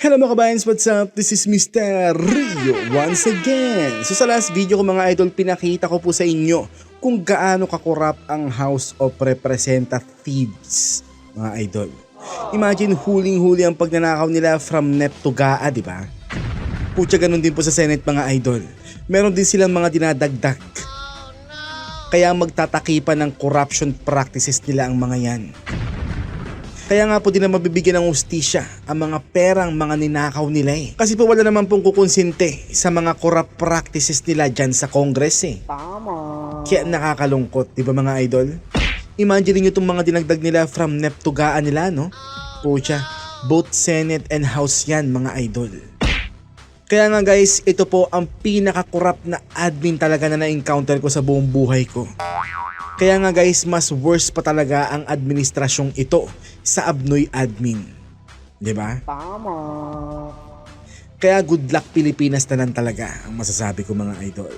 Hello mga kabayans, what's up? This is Mr. Rio once again. So sa last video ko mga idol, pinakita ko po sa inyo kung gaano kakurap ang House of Representatives, mga idol. Imagine huling-huli ang pagnanakaw nila from NEP to GAA, di ba? Putya ganun din po sa Senate mga idol. Meron din silang mga dinadagdag. Kaya magtatakipan ng corruption practices nila ang mga yan. Kaya nga po din na mabibigyan ng ustisya ang mga perang mga ninakaw nila eh. Kasi po wala naman pong kukonsinte sa mga corrupt practices nila dyan sa Congress eh. Tama. Kaya nakakalungkot, di ba mga idol? Imagine niyo itong mga dinagdag nila from NEP to GAA nila, no? Pucha, both Senate and House yan mga idol. Kaya nga guys, ito po ang pinaka-corrupt na admin talaga na na-encounter ko sa buong buhay ko. Kaya nga guys, mas worse pa talaga ang administrasyong ito sa Abnoy Admin. 'Di ba? Tama. Kaya good luck Pilipinas na lang talaga ang masasabi ko mga idol.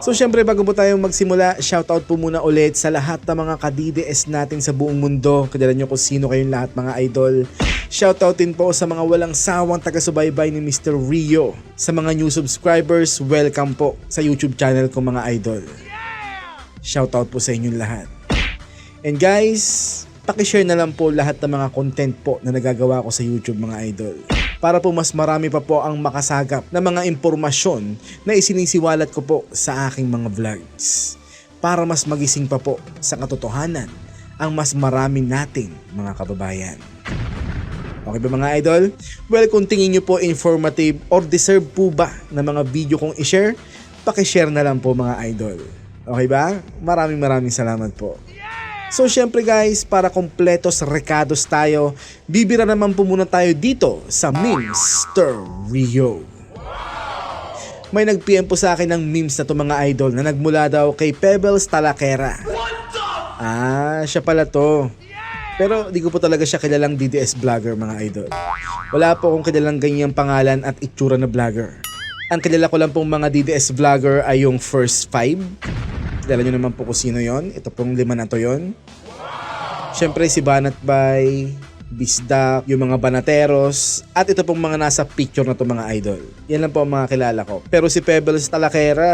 So syempre bago po tayo magsimula, shoutout po muna ulit sa lahat ng mga ka-DDS natin sa buong mundo. Kadala nyo kung sino kayong lahat mga idol. Shoutout din po sa mga walang sawang taga-subaybay ni Mr. Rio. Sa mga new subscribers, welcome po sa YouTube channel ko mga idol. Shoutout po sa inyong lahat. And guys, pakishare na lang po lahat ng mga content po na nagagawa ko sa YouTube mga idol. Para po mas marami pa po ang makasagap na mga impormasyon na isinisiwalat ko po sa aking mga vlogs. Para mas magising pa po sa katotohanan ang mas marami nating mga kababayan. Okay ba mga idol? Well, kung tingin nyo po informative or deserve po ba na mga video kong i-share, pakishare na lang po mga idol. Okay ba? Maraming maraming salamat po. So syempre guys, para kompletos rekados tayo, bibira naman po muna tayo dito sa Mr. Rio. May nag-PM po sa akin ng memes na to mga idol na nagmula daw kay Pebbles Talakera. Ah, siya pala to. Pero di ko po talaga siya kilalang DDS vlogger mga idol. Wala po akong kilalang ganyang pangalan at itsura na vlogger. Ang kilala ko lang pong mga DDS vlogger ay yung First Five. Kilala nyo naman po kung sino yon. Ito pong lima na to yon. Siyempre si Banat Bay, Bisdak, yung mga Banateros, at ito pong mga nasa picture na to mga idol. Yan lang po ang mga kilala ko. Pero si Pebbles Talakera,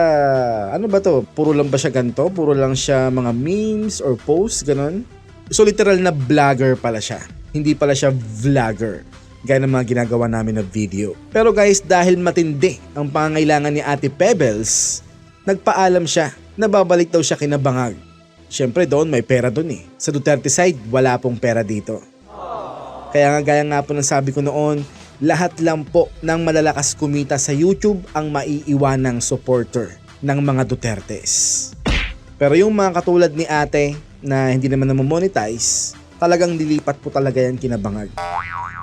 ano ba to? Puro lang ba siya ganto? Puro lang siya mga memes or posts, ganon? So literal na vlogger pala siya. Hindi pala siya vlogger. Gaya ng mga ginagawa namin na video. Pero guys, dahil matindi ang pangangailangan ni Ate Pebbles, nagpaalam siya na babalik daw siya kinabangag. Siyempre doon may pera doon eh. Sa Duterte side, wala pong pera dito. Kaya nga gaya nga po ng sabi ko noon, lahat lang po ng malalakas kumita sa YouTube ang maiiwanang supporter ng mga Dutertes. Pero yung mga katulad ni ate na hindi naman monetize, talagang dilipat po talaga yan kinabangag.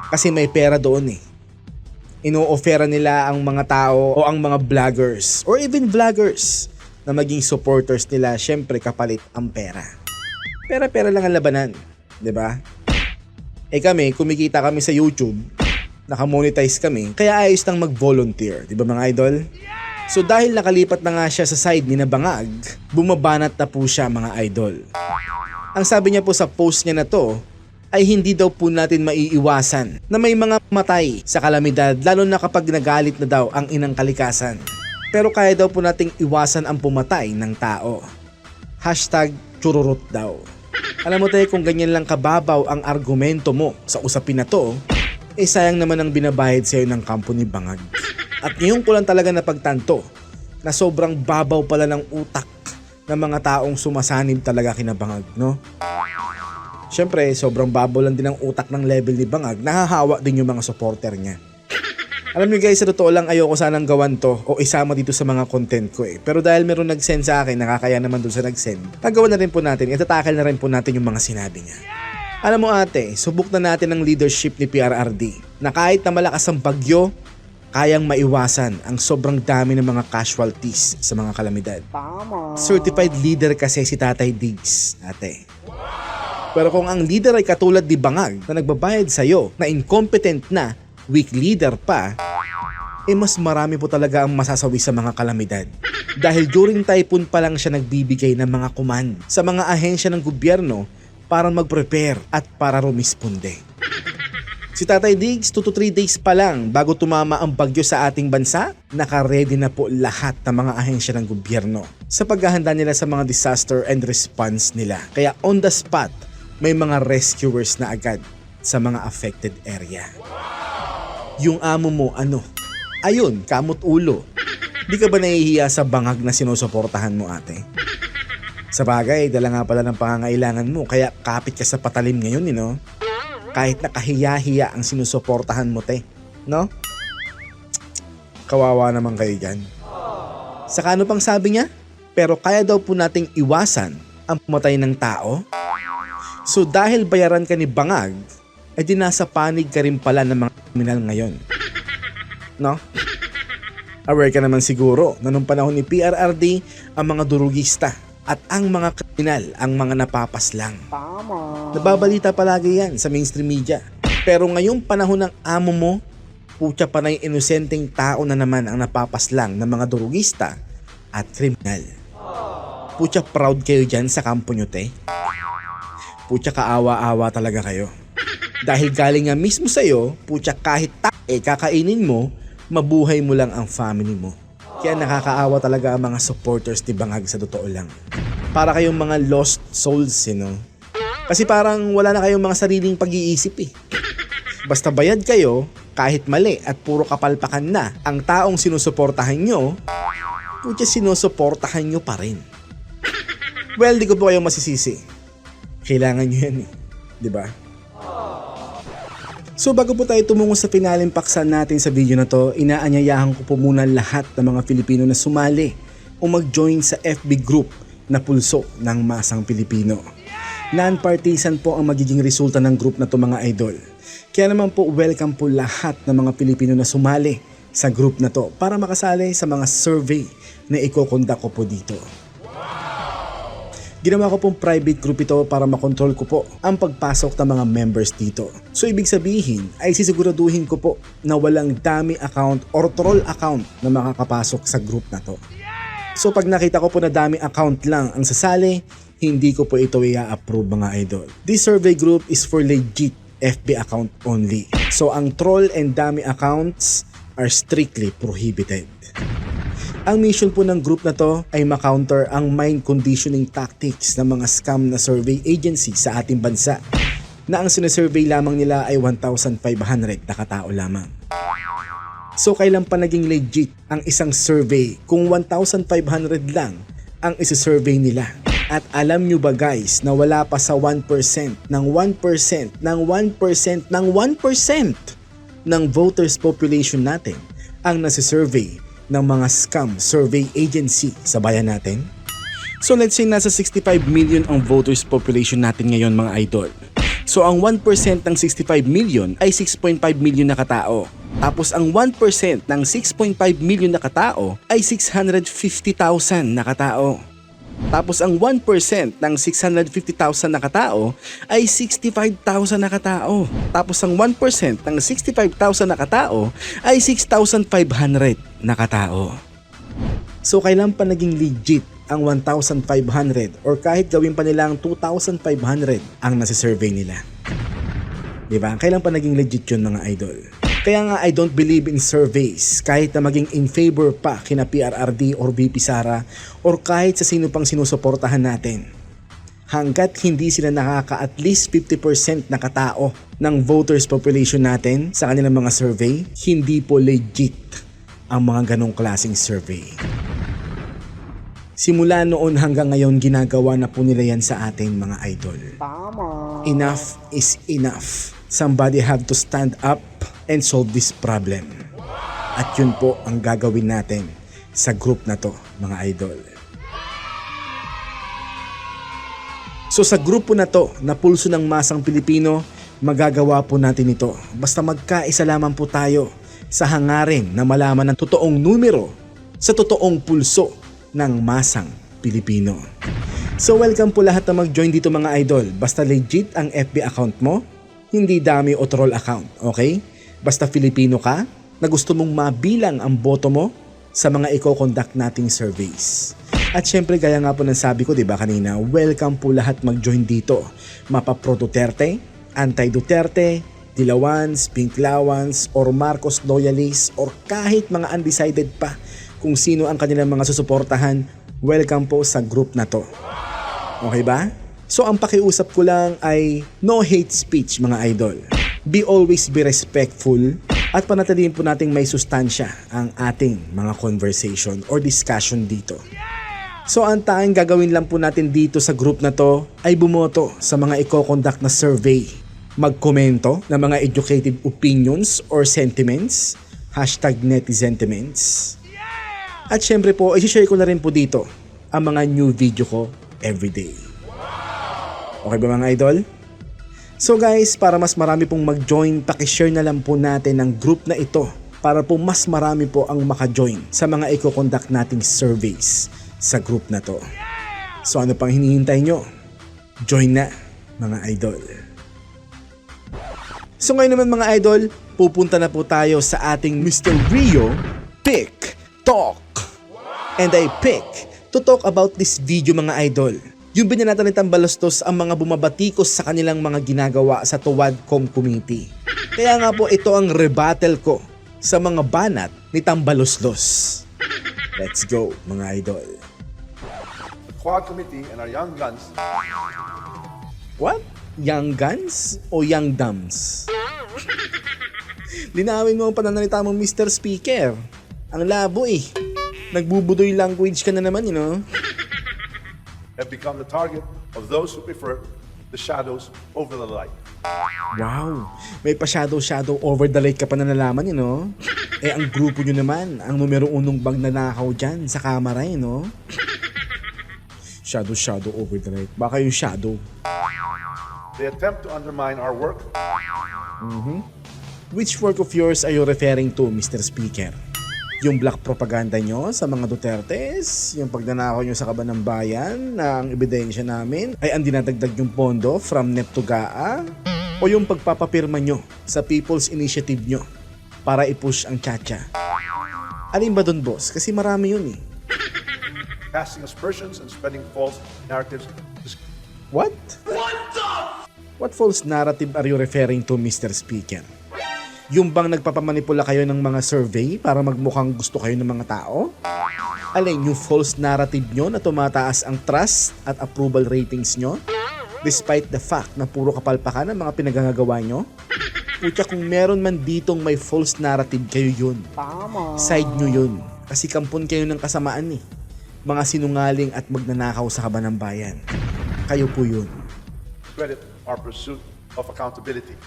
Kasi may pera doon eh. Ino-offera nila ang mga tao o ang mga vloggers or even vloggers na maging supporters nila, syempre kapalit ang pera. Pera-pera lang ang labanan, 'di ba? Eh kami, kumikita kami sa YouTube, nakamonetize kami, kaya ayos nang mag-volunteer, 'di ba mga idol? So dahil nakalipat na nga siya sa side ni Nabangag, bumabanat na po siya mga idol. Ang sabi niya po sa post niya na to, ay hindi daw po natin maiiwasan na may mga matay sa kalamidad lalo na kapag nagalit na daw ang inang kalikasan. Pero kaya daw po nating iwasan ang pumatay ng tao. Hashtag chururot daw. Alam mo tayo kung ganyan lang kababaw ang argumento mo sa usapin na to, eh sayang naman ang binabayad sa'yo ng kampo ni Bangag. At ngayon ko lang talaga napagtanto na sobrang babaw pala ng utak ng mga taong sumasanib talaga kina Bangag, no? Siyempre, sobrang babaw lang din ang utak ng level ni Bangag, nahahawa din yung mga supporter niya. Alam niyo guys, sa totoo lang ayoko sanang gawan to o isama dito sa mga content ko eh. Pero dahil meron nag-send sa akin, nakakaya naman dun sa nag-send, nagawa na rin po natin, itatakal na rin po natin yung mga sinabi niya. Alam mo ate, subok na natin ang leadership ni PRRD na kahit na malakas ang bagyo, kayang maiwasan ang sobrang dami ng mga casualties sa mga kalamidad. Tama. Certified leader kasi si Tatay Diggs, ate. Pero kung ang leader ay katulad ni Bangag na nagbabayad sa'yo na incompetent na, weak leader pa, eh mas marami po talaga ang masasawi sa mga kalamidad. Dahil during typhoon pa lang siya nagbibigay ng mga command sa mga ahensya ng gobyerno para mag-prepare at para rumisponde. Si Tatay Diggs, 2 to 3 days pa lang bago tumama ang bagyo sa ating bansa, nakaredy na po lahat ng mga ahensya ng gobyerno sa paghahanda nila sa mga disaster and response nila. Kaya on the spot, may mga rescuers na agad sa mga affected area. Yung amo mo, ano? Ayun, kamot ulo. Di ka ba nahihiya sa bangag na sinusuportahan mo ate? Sa bagay, dala nga pala ng pangangailangan mo, kaya kapit ka sa patalim ngayon, you know? Kahit nakahiya-hiya ang sinusuportahan mo, te. No? Kawawa naman kayo dyan. Saka ano pang sabi niya? Pero kaya daw po nating iwasan ang pumatay ng tao? So dahil bayaran ka ni Bangag, eh di nasa panig ka rin pala ng mga kriminal ngayon. No? Aware ka naman siguro na nung panahon ni PRRD, ang mga durugista at ang mga kriminal ang mga napapaslang. Tama. Nababalita palagi yan sa mainstream media. Pero ngayong panahon ng amo mo, putya pa na yung inosenteng tao na naman ang napapaslang ng mga durugista at kriminal. Putya proud kayo dyan sa kampo nyo, te. Putya kaawa-awa talaga kayo. Dahil galing nga mismo sa'yo, putya kahit tae kakainin mo, mabuhay mo lang ang family mo. Kaya nakakaawa talaga ang mga supporters ni Bangag sa totoo lang. Para kayong mga lost souls, you know? Kasi parang wala na kayong mga sariling pag-iisip eh. Basta bayad kayo, kahit mali at puro kapalpakan na ang taong sinusuportahan nyo, putya sinusuportahan nyo pa rin. Well, di ko po kayong masisisi. Kailangan nyo yan eh. Ba? So bago po tayo tumungo sa finaling paksa natin sa video na to, inaanyayahan ko po muna lahat ng mga Filipino na sumali o mag-join sa FB group na Pulso ng Masang Pilipino. Non-partisan po ang magiging resulta ng group na to mga idol. Kaya naman po welcome po lahat ng mga Pilipino na sumali sa group na to para makasali sa mga survey na ikokondak ko po dito. Ginawa ko pong private group ito para makontrol ko po ang pagpasok ng mga members dito. So ibig sabihin ay sisiguraduhin ko po na walang dami account or troll account na makakapasok sa group na to. So pag nakita ko po na dami account lang ang sasali, hindi ko po ito i-approve mga idol. This survey group is for legit FB account only. So ang troll and dami accounts are strictly prohibited. Ang mission po ng group na to ay makounter ang mind conditioning tactics ng mga scam na survey agency sa ating bansa na ang sinasurvey lamang nila ay 1,500 na katao lamang. So kailan pa naging legit ang isang survey kung 1,500 lang ang isa-survey nila? At alam nyo ba guys na wala pa sa 1% ng 1% ng 1% ng 1% ng voters population natin ang nasa-survey ng mga scam survey agency sa bayan natin? So let's say nasa 65 million ang voters population natin ngayon mga idol. So ang 1% ng 65 million ay 6.5 million na katao. Tapos ang 1% ng 6.5 million na katao ay 650,000 na katao. Tapos ang 1% ng 650,000 na katao ay 65,000 na katao. Tapos ang 1% ng 65,000 na katao ay 6,500 na katao. So kailan pa naging legit ang 1,500 or kahit gawin pa nilang 2,500 ang nasa-survey nila? Diba? Kailan pa naging legit yun mga idol? Kaya nga I don't believe in surveys kahit na maging in favor pa kina PRRD or VP Sara or kahit sa sino pang sinusuportahan natin. Hanggat hindi sila nakaka at least 50% na katao ng voters population natin sa kanilang mga survey, hindi po legit ang mga ganong klaseng survey. Simula noon hanggang ngayon ginagawa na po nila yan sa atin mga idol. Tama. Enough is enough. Somebody have to stand up and solve this problem. At yun po ang gagawin natin sa group na to, mga idol. So sa grupo na to, na pulso ng masang Pilipino, magagawa po natin ito. Basta magkaisa lamang po tayo sa hangarin na malaman ng totoong numero sa totoong pulso ng masang Pilipino. So welcome po lahat na mag-join dito mga idol. Basta legit ang FB account mo, hindi dami o troll account, okay? Basta Filipino ka, na gusto mong mabilang ang boto mo sa mga i-conduct nating surveys. At syempre gaya nga po ng sabi ko 'di ba kanina, welcome po lahat mag-join dito. Mapa pro Duterte, anti Duterte, Dilawans, Pinklawans, or Marcos Loyalists, or kahit mga undecided pa kung sino ang kanilang mga susuportahan, welcome po sa group na to. Okay ba? So ang pakiusap ko lang ay no hate speech mga idol. Be always be respectful at panatilihin po nating may sustansya ang ating mga conversation or discussion dito. So ang tanging gagawin lang po natin dito sa group na to ay bumoto sa mga i-conduct na survey. Magkomento ng mga educated opinions or sentiments, hashtag netizentiments. At syempre po, isi-share ko na rin po dito ang mga new video ko everyday. Okay ba mga idol? So guys, para mas marami pong mag-join, pakishare na lang po natin ang group na ito para po mas marami po ang maka-join sa mga i-conduct nating surveys sa group na to. So ano pang hinihintay nyo? Join na mga idol. So ngayon naman mga idol, pupunta na po tayo sa ating Mr. Rio Pick Talk. And I pick to talk about this video mga idol. Yung binanatan ni Tambalostos ang mga bumabatikos sa kanilang mga ginagawa sa Tuwadcom Committee. Kaya nga po ito ang rebuttal ko sa mga banat ni Tambaloslos. Let's go mga idol. the Quad Committee and our young guns What? Young guns o young dams? Linawin mo ang pananalita mong Mr. Speaker. Ang labo eh. Nagbubudoy language ka na naman, you know? Have become the target of those who prefer the shadows over the light. Wow, may pa-shadow-shadow over the lake ka pa na nalaman, you know? Eh, ang grupo nyo naman, ang numero unong bag na nakaw dyan sa kamera, you know? Shadow-shadow over the lake. Baka yung shadow. They attempt to undermine our work Which work of yours are you referring to, Mr. Speaker? Yung black propaganda nyo sa mga Dutertes? Yung pagnanakaw nyo sa kaban ng bayan na ang ebidensya namin ay ang dinadagdag yung pondo from NEP to GAA? O yung pagpapapirma nyo sa People's Initiative nyo para i-push ang Chacha? Alin ba dun, boss? Kasi marami yun eh. casting aspersions and spreading false narratives. What? What false narrative are you referring to, Mr. Speaker? Yung bang nagpapamanipula kayo ng mga survey para magmukhang gusto kayo ng mga tao? Alin, yung false narrative nyo na tumataas ang trust at approval ratings nyo? Despite the fact na puro kapalpakan ang mga pinagagagawa nyo? Putya kung meron man ditong may false narrative kayo yun. Side nyo yun. Kasi kampon kayo ng kasamaan eh. Mga sinungaling at magnanakaw sa kaban ng bayan. Kayo po yun. Credit our pursuit of accountability.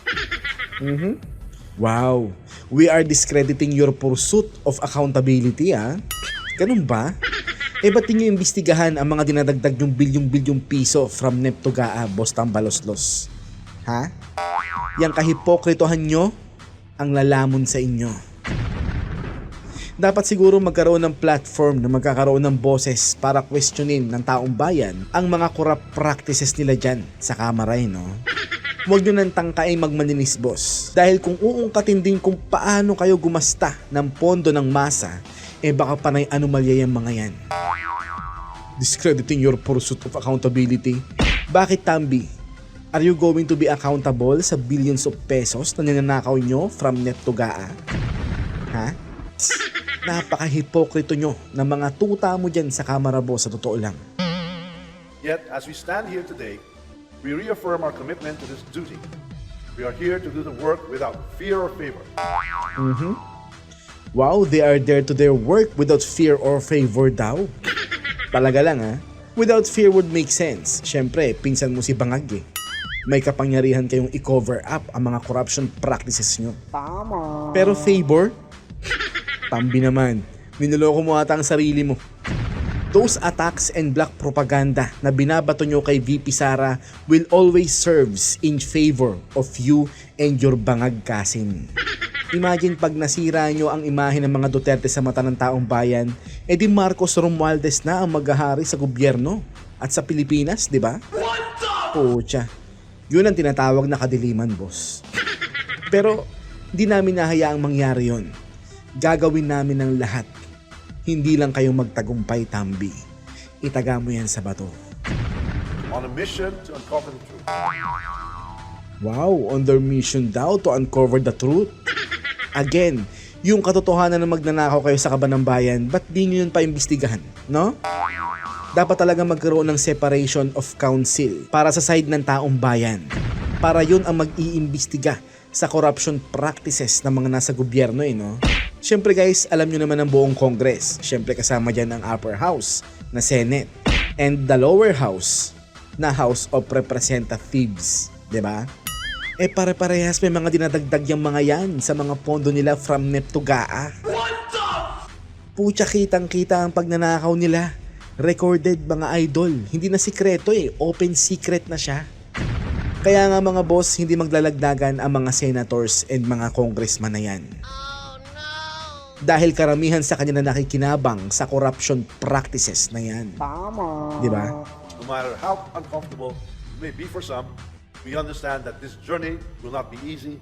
Wow, we are discrediting your pursuit of accountability ah. Ganun ba? Eh ba't nyo imbestigahan ang mga dinadagdag yung bilyong-bilyong piso from NEP to GAA, Boss Tambaloslos? Ha? Yang kahipokritohan nyo ang lalamon sa inyo. Dapat siguro magkaroon ng platform na magkakaroon ng boses para questionin ng taong bayan ang mga corrupt practices nila dyan sa kamaray, no? Huwag nyo nang tangkain magmaninis, boss. Dahil kung uungkatin din kung paano kayo gumasta ng pondo ng masa, eh baka panay anomalya yung mga yan. Discrediting your pursuit of accountability. Bakit, Tambi? Are you going to be accountable sa billions of pesos na ninanakaw nyo from net to GAA? Ha? Napaka-hipokrito nyo ng mga tuta mo dyan sa kamera, boss, sa totoo lang. Yet, as we stand here today, we reaffirm our commitment to this duty. We are here to do the work without fear or favor. Wow, they are there to their work without fear or favor daw. Talaga lang ha. Without fear would make sense. Siyempre, pinsan mo si Bangag eh. May kapangyarihan kayong i-cover up ang mga corruption practices nyo. Tama. Pero favor? Tambi naman. Ninuloko mo ata ang sarili mo. Those attacks and black propaganda na binabato nyo kay VP Sara will always serves in favor of you and your bangag kasin. Imagine pag nasira nyo ang imahe ng mga Duterte sa mata ng taong bayan, edi Marcos Romualdez na ang maghahari sa gobyerno at sa Pilipinas, di ba? Pucha. Yun ang tinatawag na kadiliman, boss. Pero di namin nahayaang mangyari yon. Gagawin namin ang lahat. Hindi lang kayo magtagumpay, Tambi. Itaga mo yan sa bato. On a mission to uncover the truth. Wow, on their mission daw to uncover the truth. Again, yung katotohanan na magnanakaw kayo sa kaban ng bayan, ba't di nyo yun paimbestigahan, no? Dapat talaga magkaroon ng separation of counsel para sa side ng taong bayan. Para yun ang mag-iimbestiga sa corruption practices ng mga nasa gobyerno eh, no? Siyempre guys, alam nyo naman ang buong Congress. Siyempre kasama dyan ang upper house na Senate and the lower house na House of Representatives. ba? Eh pare-parehas may mga dinadagdag yung mga yan sa mga pondo nila from NEP. Pucha kitang-kita ang pagnanakaw nila. Recorded mga idol. Hindi na sikreto eh. Open secret na siya. Kaya nga mga boss, hindi maglalagdagan ang mga senators and mga congressman na yan. Dahil karamihan sa kanila nakikinabang sa corruption practices na yan. Tama. Di ba? No matter how uncomfortable it may be for some, we understand that this journey will not be easy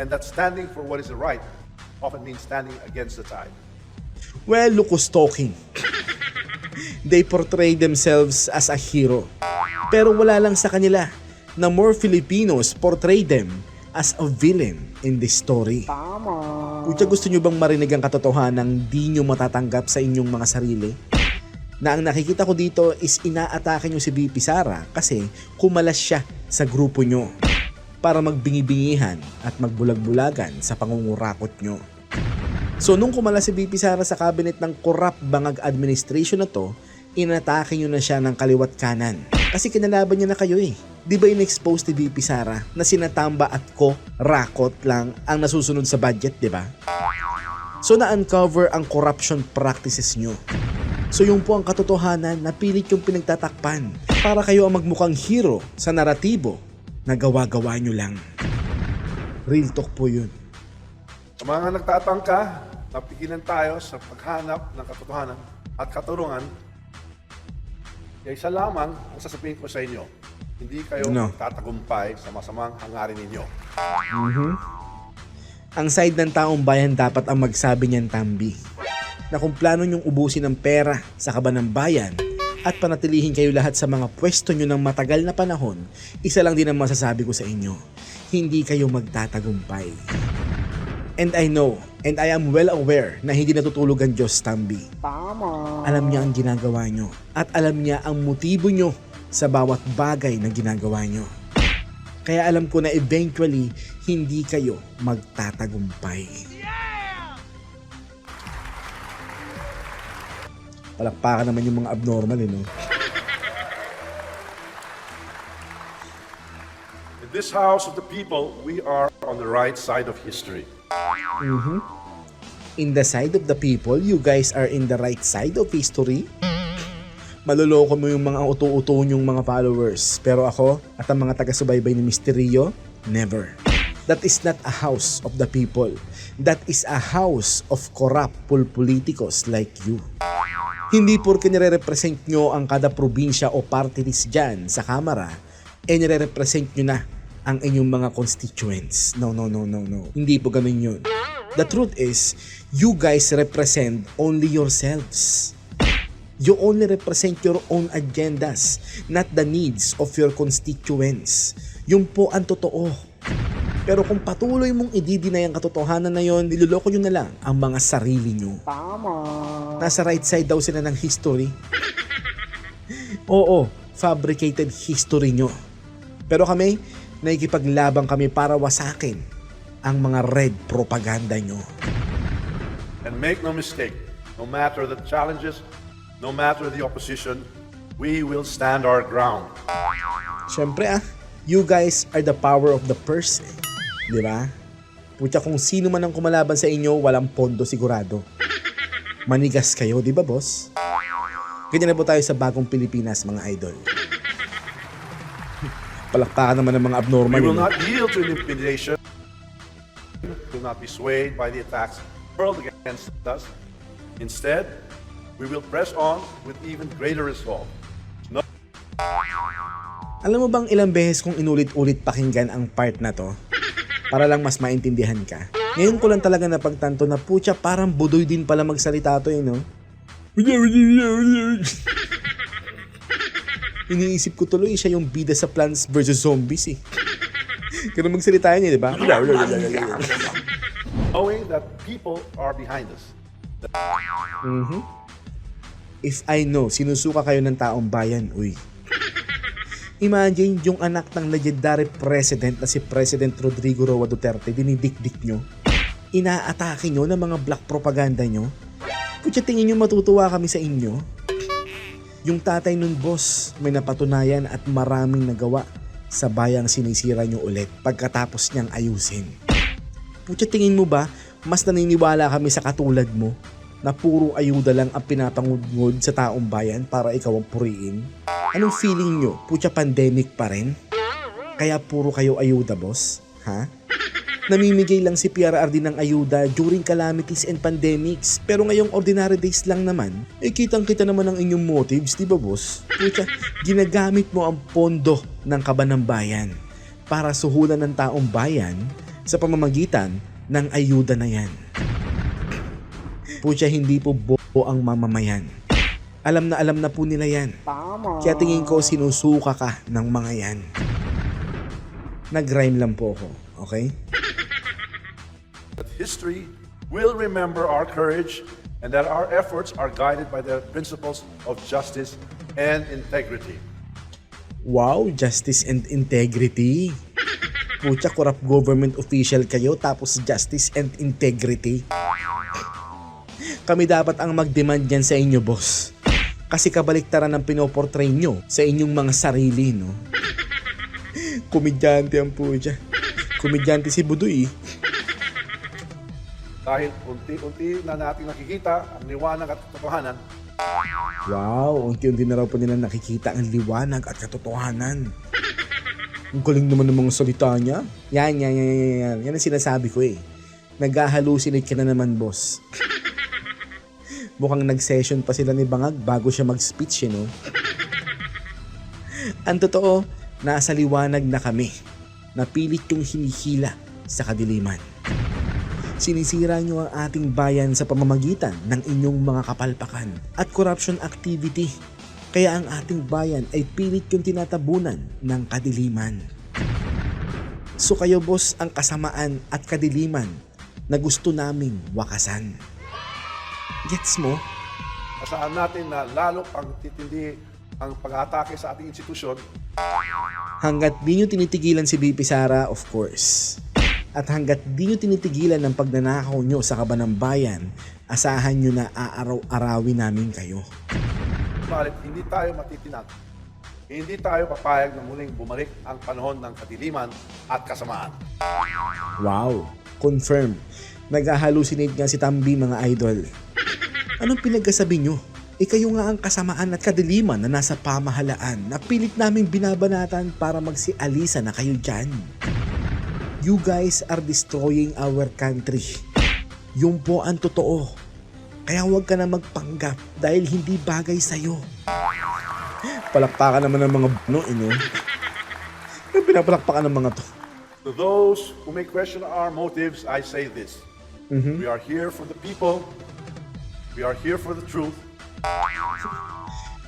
and that standing for what is right often means standing against the tide. Well, look who's talking. They portray themselves as a hero. Pero wala lang sa kanila na more Filipinos portray them as a villain in this story. Tama. Kutya gusto nyo bang marinig ang katotohanan di nyo matatanggap sa inyong mga sarili? Na ang nakikita ko dito is inaatake nyo si BP Sara kasi kumalas siya sa grupo nyo para magbingi-bingihan at magbulag-bulagan sa pangungurakot nyo. So nung kumala si BP Sara sa cabinet ng corrupt bangag administration na to, inatake nyo na siya ng kaliwat kanan. Kasi kinalaban niya na kayo eh. Di ba in-expose ni BP Sara na sinatamba at ko, rakot lang ang nasusunod sa budget, di ba? So na-uncover ang corruption practices nyo. So yung po ang katotohanan na pilit yung pinagtatakpan para kayo ang magmukhang hero sa naratibo na gawa-gawa nyo lang. Real talk po yun. Sa mga nagtatangka, napigilan tayo sa paghanap ng katotohanan at katurungan. Kaya isa lamang ang sasabihin ko sa inyo, hindi kayo No. tatagumpay sa masamang hangarin ninyo. Ang side ng taong bayan dapat ang magsabi niyan tambi. Na kung plano niyong ubusin ng pera sa kaban ng bayan at panatilihin kayo lahat sa mga pwesto niyo ng matagal na panahon, isa lang din ang masasabi ko sa inyo. Hindi kayo magtatagumpay. And I know, and I am well aware na hindi natutulog ang Diyos, Tambi. Tama. Alam niya ang ginagawa nyo at alam niya ang motibo nyo sa bawat bagay na ginagawa nyo. Kaya alam ko na eventually, hindi kayo magtatagumpay. Palakpakan naman yung mga abnormal, eh, no? In this house of the people, we are on the right side of history. In the side of the people, you guys are in the right side of history? Maloloko mo yung mga uto-uto yung mga followers. Pero ako at ang mga taga-subaybay ni Misterio, never. That is not a house of the people. That is a house of corrupt pulpolitikos like you. Hindi porke nire-represent nyo ang kada probinsya o party list dyan sa kamera, eh nire-represent nyo na ang inyong mga constituents. No, no, no, no, no. Hindi po ganun yun. The truth is, you guys represent only yourselves. You only represent your own agendas, not the needs of your constituents. Yun po ang totoo. Pero kung patuloy mong i-deny ang katotohanan na yon, niloloko nyo na lang ang mga sarili nyo. Tama. Nasa right side daw sila ng history. Oo, fabricated history nyo. Pero kami, nakikipaglabang kami para wasakin ang mga red propaganda nyo. And make no mistake, no matter the challenges, no matter the opposition, we will stand our ground. Siyempre ah, you guys are the power of the purse eh. Di ba? Pucha kung sino man ang kumalaban sa inyo, walang pondo sigurado. Manigas kayo, di ba boss? Ganyan na po tayo sa bagong Pilipinas mga idol. Palakpakan naman ng mga abnormal. We will eh. not yield to intimidation, we will not be swayed by the attacks hurled against us. Instead, we will press on with even greater resolve. No Alam mo bang ilang beses kong inulit-ulit pakinggan ang part na to? Para lang mas maintindihan ka. Ngayon ko lang talaga napagtanto na putya parang budoy din pala magsalita to eh, no? Iniisip ko tuloy siya yung bida sa Plants vs. Zombies eh. Ganun magsalita niya, di ba? knowing that people are behind us. Mhm. If I know, sinusuka kayo ng taong bayan, uy. Imagine yung anak ng legendary president na si President Rodrigo Roa Duterte, dinidikdik nyo. Inaatake nyo ng mga black propaganda nyo. Kutya tingin nyo matutuwa kami sa inyo. Yung tatay nun boss, may napatunayan at maraming nagawa sa bayang sinisira nyo ulit pagkatapos niyang ayusin. Putya tingin mo ba, mas naniniwala kami sa katulad mo na puro ayuda lang ang pinapangudngod sa taong bayan para ikaw ang puriin? Anong feeling nyo? Putya pandemic pa rin? Kaya puro kayo ayuda, boss? Ha? Namimigay lang si PRRD ng ayuda during calamities and pandemics. Pero ngayong ordinary days lang naman, eh kitang kita naman ang inyong motives, di ba boss? Putya, ginagamit mo ang pondo ng kaban ng bayan para suhulan ng taong bayan sa pamamagitan ng ayuda na yan. Putya, hindi po bobo ang mamamayan. Alam na alam na po nila yan. Tama. Kaya tingin ko sinusuka ka ng mga yan. Nag-rhyme lang po ako, okay? History will remember our courage and that our efforts are guided by the principles of justice and integrity. Wow, justice and integrity. Putya, corrupt government official kayo tapos justice and integrity. Kami dapat ang mag-demand yan sa inyo, boss. Kasi kabaliktaran ng pinoportray nyo sa inyong mga sarili, no? Komedyante ang putya. Komedyante si Budoy, eh. Dahil unti-unti na natin nakikita ang liwanag at katotohanan, Wow, unti-unti na raw po nila nakikita ang liwanag at katotohanan. Ang galing naman ng mga salita niya. Yan, yan, yan, yan, yan. Yan ang sinasabi ko eh. Nag-hallucinate ka na naman, boss. Mukhang nag-session pa sila ni Bangag bago siya mag-speech, you know? ang totoo, nasa liwanag na kami. Napilit yung hinihila sa kadiliman. Sinisira nyo ang ating bayan sa pamamagitan ng inyong mga kapalpakan at corruption activity. Kaya ang ating bayan ay pilit yung tinatabunan ng kadiliman. So kayo boss ang kasamaan at kadiliman na gusto naming wakasan. Gets mo? Asahan natin na lalo pang titindi ang pag-atake sa ating institusyon Hanggat di nyo tinitigilan si BP Sara, of course. At hanggat di nyo tinitigilan ng pagnanakaw nyo sa kaban ng bayan, asahan nyo na aaraw-arawin namin kayo. Subalit, hindi tayo matitinag. Hindi tayo papayag na muling bumalik ang panahon ng kadiliman at kasamaan. Wow, confirm. Nag-hallucinate nga si Tambi mga idol. Anong pinagkasabi nyo? E kayo nga ang kasamaan at kadiliman na nasa pamahalaan na pilit naming binabanatan para magsialisa na kayo dyan. You guys are destroying our country. Yung po ang totoo. Kaya huwag ka na magpanggap dahil hindi bagay sa'yo. Palakpakan naman ng mga buno, ino. Yung pinapalakpakan ng mga to. To those who may question our motives, I say this. We are here for the people. We are here for the truth.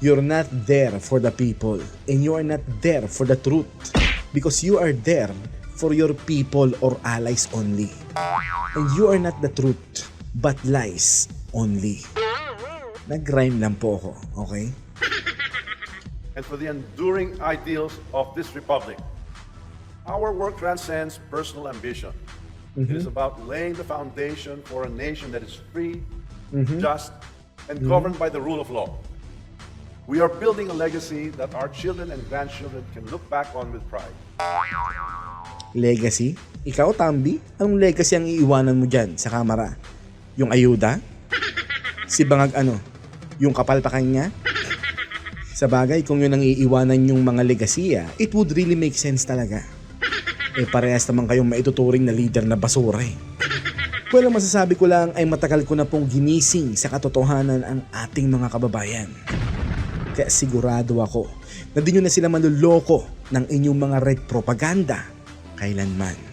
You're not there for the people and you are not there for the truth because you are there for your people or allies only. And you are not the truth but lies only. Nag-rhyme lang po ako, okay? and for the enduring ideals of this republic. Our work transcends personal ambition. It is about laying the foundation for a nation that is free, just, and governed by the rule of law. We are building a legacy that our children and grandchildren can look back on with pride. Legacy? Ikaw, Tambi? Anong legacy ang iiwanan mo dyan sa kamera? Yung ayuda? Si Bangag ano? Yung kapalpakan niya? Sa bagay, kung yun ang iiwanan yung mga legasiya, it would really make sense talaga. Eh parehas naman kayong maituturing na leader na basura eh. Well, ang masasabi ko lang ay matagal ko na pong ginising sa katotohanan ang ating mga kababayan. Kaya sigurado ako na di nyo na sila maluloko ng inyong mga red propaganda kailanman.